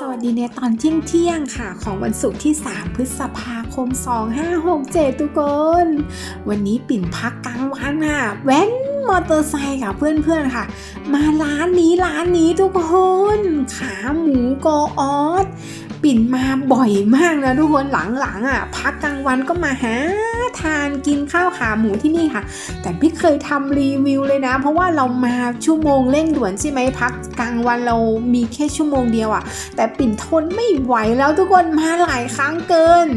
สวัสดีในตอนเที่ยงเที่ยงค่ะ ของวันศุกร์ที่ 3 พฤษภาคม 2567 ทุกคน วันนี้ปิ่นพักกลางวันค่ะแว้นมอเตอร์ไซค์กับเพื่อนๆค่ะ มาร้านนี้ร้านนี้ทุกคน ขาหมูโกออส ปิ่นมาบ่อยมากนะทุกคนหลังๆอะพักกลางวันก็มาหาทานกินข้าวขาหมูที่นี่ค่ะ แต่ไม่เคยทำรีวิวเลยนะ เพราะว่าเรามาชั่วโมงเร่งด่วนใช่ไหมพักกลางวันเรามีแค่ชั่วโมงเดียวอะ แต่ปิ่นทนไม่ไหวแล้วทุกคนมาหลายครั้งเกิน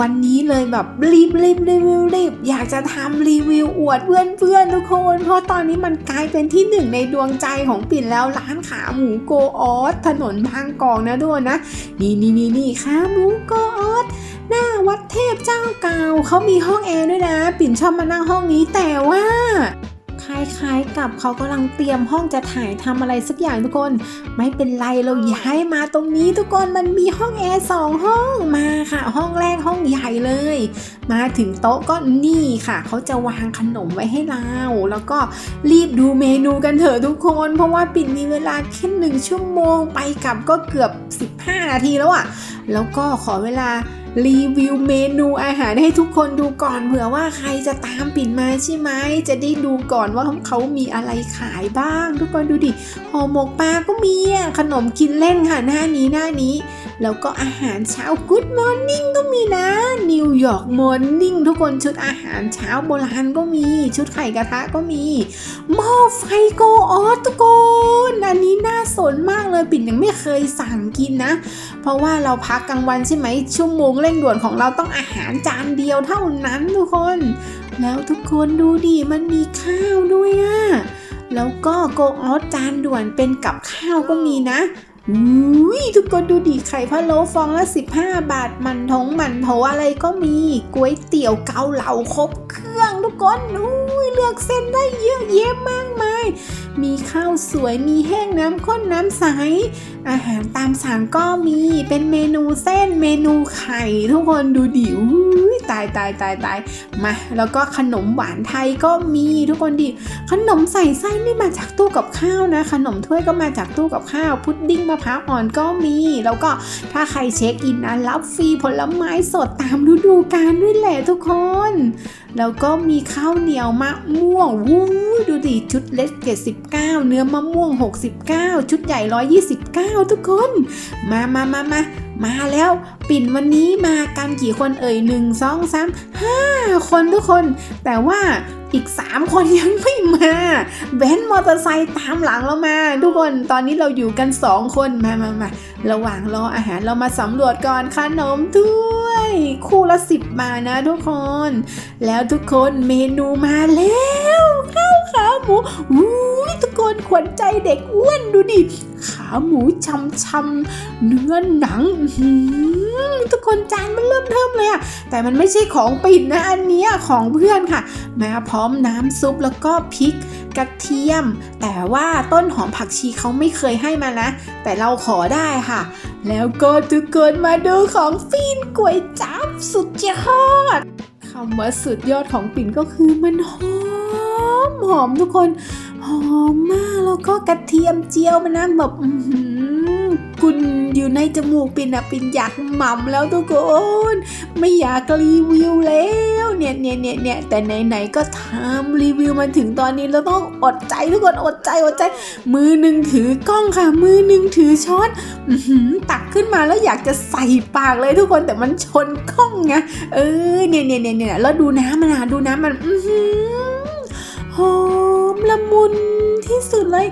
วันนี้เลยแบบรีบรีบรีวิวรีบอยากจะทำรีวิวอวดเพื่อนเพื่อนๆทุกคน เพราะตอนนี้มันกลายเป็นที่หนึ่งในดวงใจของปิ่นแล้วร้านขาหมูโกออสถนนบางกอกนะทุกคนนะนี่นี่นี่นี่ขาหมูโกออสหน้าวัดเทพเจ้าเก่าเขามีห้องแอร์ด้วยนะ ปิ่นชอบมานั่งห้องนี้แต่ว่า ล้ายๆ กับเขากำลังเตรียมห้องจะถ่ายทำอะไรสักอย่างทุกคน ไม่เป็นไรเราย้ายมาตรงนี้ทุกคนมันมีห้องแอร์สองห้องมาค่ะ ห้องแรกห้องใหญ่เลย มาถึงโต๊ะก็นี่ค่ะ เขาจะวางขนมไว้ให้เรา แล้วก็รีบดูเมนูกันเถอะทุกคน เพราะว่าปิ่นมีเวลาแค่หนึ่งชั่วโมงไปกลับก็เกือบ 15 นาทีแล้วอะแล้วก็ขอเวลา รีวิวเมนูอาหารให้ทุกคนดูก่อนเผื่อว่าใครจะตามปิ่นมาใช่ไหมจะได้ดูก่อนว่าเขามีอะไรขายบ้าง ทุกคนดูดิห่อหมกปลาก็มีอะขนมกินเล่นค่ะหน้านี้หน้านี้ แล้วก็อาหารเช้า Good Morning ก็มีนะ นิวยอร์กมอร์นิ่งทุกคนชุดอาหารเช้าโบราณก็มี ชุดไข่กระทะก็มี หม้อไฟโกออสทุกคน อันนี้น่าสนมากเลยปิ่นยังไม่เคยสั่งกินนะ เพราะว่าเราพักกลางวันใช่ไหมชั่วโมงเร่งด่วนของเราต้องอาหารจานเดียวเท่านั้นทุกคน แล้วทุกคนดูดิมันมีข้าวด้วยอะแล้วก็โกออสจานด่วนเป็นกับข้าวก็มีนะ อุ้ยทุกคนดูดิไข่พะโล้ฟองละ15 บาท มันทงมันโถอะไรก็มีก๋วยเตี๋ยวเกาเหลาครบเครื่องทุกคนอุ้ยเลือกเส้นได้เยอะแยะมากมาย มีข้าวสวยมีแห้งน้ำข้นน้ำใส อาหารตามสั่งก็มีเป็นเมนูเส้นเมนูไข่ทุกคนดูดิอุ้ตายตายตายตายมาแล้วก็ขนมหวานไทยก็มีทุกคนดิขนมใส่ไส้นี่มาจากตู้กับข้าวนะ ขนมถ้วยก็มาจากตู้กับข้าว พุดดิ้งมะพร้าวอ่อนก็มี แล้วก็ถ้าใครเช็คอินนะรับฟรีผลไม้สดตามฤดูกาลด้วยแหละทุกคน แล้วก็มีข้าวเหนียวมะม่วงวู้ดูดิชุดเล็ก79เนื้อมะม่วง 69 ชุดใหญ่ 129 ทุกคน มามามามามาแล้ว ปิ่นวันนี้มากันกี่คนเอ่ย 1 2 3 5 คนทุกคน แต่ว่าอีก 3 คนยังไม่มาแว้นมอเตอร์ไซค์ตามหลังเรามา ทุกคนตอนนี้เราอยู่กัน 2 คนมามามาระหว่างรออาหารเรามาสำรวจก่อนขนมถ้วย คู่ละ 10บานะทุกคน แล้วทุกคนเมนูมาแล้ว ข้าวขาหมูอุ้ยทุกคนขวัญใจเด็กอ้วนดูดิ ขาหมูช่ำเนื้อหนังทุกคนจานมันเริ่มเทิมเลยอะแต่มันไม่ใช่ของปิ่นนะอันนี้ของเพื่อนค่ะ มาพร้อมน้ำซุปแล้วก็พริกกระเทียม แต่ว่าต้นหอมผักชีเขาไม่เคยให้มานะ แต่เราขอได้ค่ะ แล้วก็ทุกคนมาดูของฟินก๋วยจั๊บสุดยอดคำว่าสุดยอดของปิ่นก็คือมันหอม หอมทุกคน หอมมากแล้วก็กระเทียมเจียวมันนะแบบอื้อหือกุนอยู่ในจมูกปินอะปินอยากหม่ำแล้วทุกคน ไม่อยากรีวิวแล้วเนี่ยเนี่ยเนี่ยเนี่ยแต่ไหนๆก็ทำรีวิวมาถึงตอนนี้เราต้องอดใจทุกคนอดใจอดใจ มือหนึ่งถือกล้องค่ะ มือหนึ่งถือช้อนอื้อหือตักขึ้นมาแล้วอยากจะใส่ปากเลยทุกคนแต่มันชนกล้องไงเออเนี่ยเนี่ยเนี่ยเนี่ยแล้วดูน้ำมันนะดูน้ำมัน อื หอมละมุนที่สุดเลย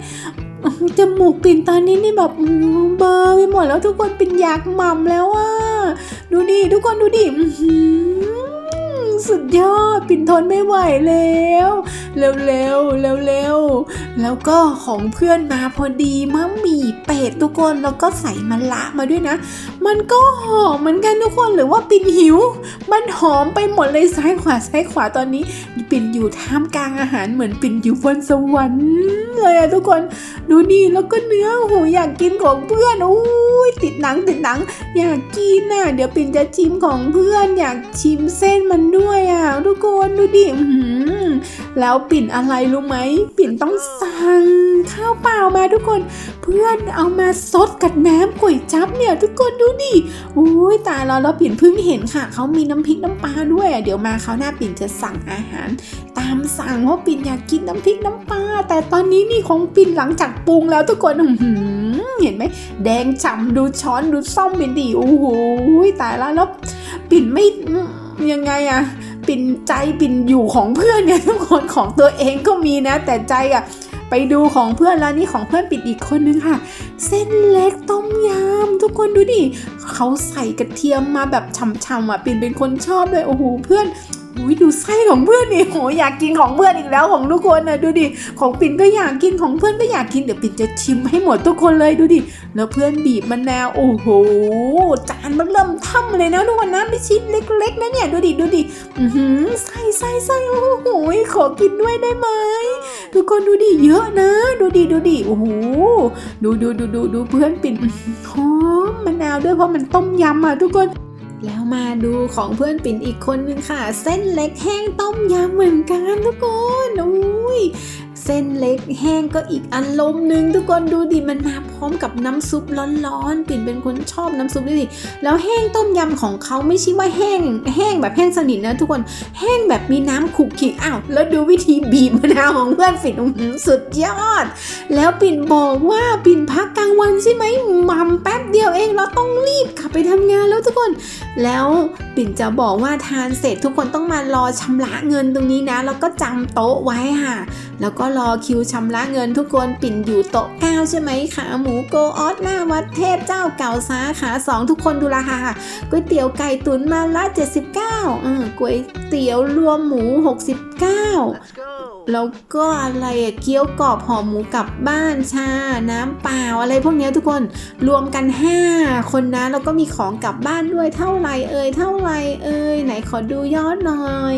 จมูกปิ่นตอนนี้นี่แบบเบอร์ไปหมดแล้วทุกคนเป็นอยากหม่ำแล้วอะดูดิทุกคนดูดิสุดยอดปิ่นทนไม่ไหวแล้วเร็วเร็วเร็วเร็วแล้วก็ของเพื่อนมาพอดีมัมมี่ เป็ดทุกคนแล้วก็ใส่มะละมาด้วยนะ มันก็หอมเหมือนกันทุกคนหรือว่าปิ่นหิว มันหอมไปหมดเลยซ้ายขวาซ้ายขวาตอนนี้ ปิ่นอยู่ท่ามกลางอาหารเหมือนปิ่นอยู่บนสวรรค์เลยอะทุกคนดูนี่แล้วก็เนื้อหูอยากกินของเพื่อนอุ้ยติดหนังติดหนัง อยากกินน่ะ เดี๋ยวปิ่นจะชิมของเพื่อน อยากชิมเส้นมันด้วยอะทุกคนดูดิหือ แล้วปิ่นอะไรรู้ไหม ปิ่นต้องสั่งข้าวเปล่ามาทุกคน เพื่อนเอามาซดกับน้ำก๋วยจั๊บเนี่ยทุกคนดูดิโอ้ยตายแล้วแล้วปิ่นเพิ่งเห็นค่ะเขามีน้ำพริกน้ำปลาด้วยเดี๋ยวมาเขาหน้าปิ่นจะสั่งอาหาร ตามสั่งเพราะปิ่นอยากกินน้ำพริกน้ำปลาแต่ตอนนี้นี่ของปิ่นหลังจากปรุงแล้วทุกคนหืเห็นไหมแดงฉ่ำดูช้อนดูซ่อมปิ่นดิโอ้โหตายแล้วแล้วปิ่นไม่ยังไงอะ ปิ่นใจปิ่นอยู่ของเพื่อนเนี่ยทุกคนของตัวเองก็มีนะ แต่ใจอะไปดูของเพื่อนแล้วนี่ของเพื่อนปิดอีกคนนึงค่ะ เส้นเล็กต้มยำทุกคนดูดิเขาใส่กระเทียมมาแบบฉ่ำๆอะปิ่นเป็นคนชอบเลยโอ้โหเพื่อน อุ้ยดูไส้ของเพื่อนนี่โหอยากกินของเพื่อนอีกแล้วของทุกคนนะดูดิของปิ่นก็อยากกินของเพื่อนก็อยากกินเดี๋ยวปิ่นจะชิมให้หมดทุกคนเลยดูดิแล้วเพื่อนบีบมะนาวโอ้โหจานมันเริ่มท่ำเลยนะทุกคนนะไม่ชิ้นเล็ก ๆนะเนี่ยดูดิดูดิอือหือไส้ไส้ไส้โอ้โหขอกินด้วยได้ไหมทุกคนดูดิเยอะนะ ดูดิดูดิโอ้โหดูดูดูดูดูเพื่อนปิ่นหอหอมมะนาวด้วยเพราะมันต้มยำอะทุกคน แล้วมาดูของเพื่อนปิ่นอีกคนนึงค่ะ เส้นเล็กแห้งต้มยำเหมือนกันทุกคนอุ้ย ส้นเล็กแห้งก็อีกอารมหนึ่งทุกคนดูดิมันมาพร้อมกับน้ำซุปร้อนๆปิ่นเป็นคนชอบน้ำซุปด้วยดิแล้วแห้งต้มยำของเขาไม่ใช่ว่าแห้ง แห้งแบบแห้งสนิทนะ ทุกคนแห้งแบบมีน้ำขุกขิกอ้าวแล้วดูวิธีบีบมะนาวของเพื่อนปิ่นสุดยอด แล้วปิ่นบอกว่าปิ่นพักกลางวันใช่ไหมมัมแป๊บเดียวเองเราต้องรีบกลับไปทำงานแล้วทุกคน แล้วปิ่นจะบอกว่าทานเสร็จทุกคนต้องมารอชำระเงินตรงนี้นะ แล้วก็จำโต๊ะไว้ค่ะ แล้วก็รออคิวชำระเงินทุกคนปิ่นอยู่โต๊ะเก้าใช่ไหมขาหมูโกออสหน้าวัดเทพเจ้าเก่าสาขาสองทุกคนดูราคาค่ะก๋วยเตี๋ยวไก่ตุ๋นมาละ 79เออก๋วยเตี๋ยวรวมหมู 69 Let's go. แล้วก็อะไรอะเกี๊ยวกรอบห่อหมูกลับบ้านชา น้ำเปล่าอะไรพวกเนี้ยทุกคนรวมกัน 5 คนนะแล้วก็มีของกลับบ้านด้วยเท่าไหร่เอ่ยเท่าไหร่เอ่ยไหนขอดูยอดหน่อย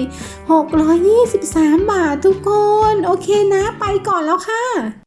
623 บาททุกคน โอเคนะไปก่อนแล้วค่ะ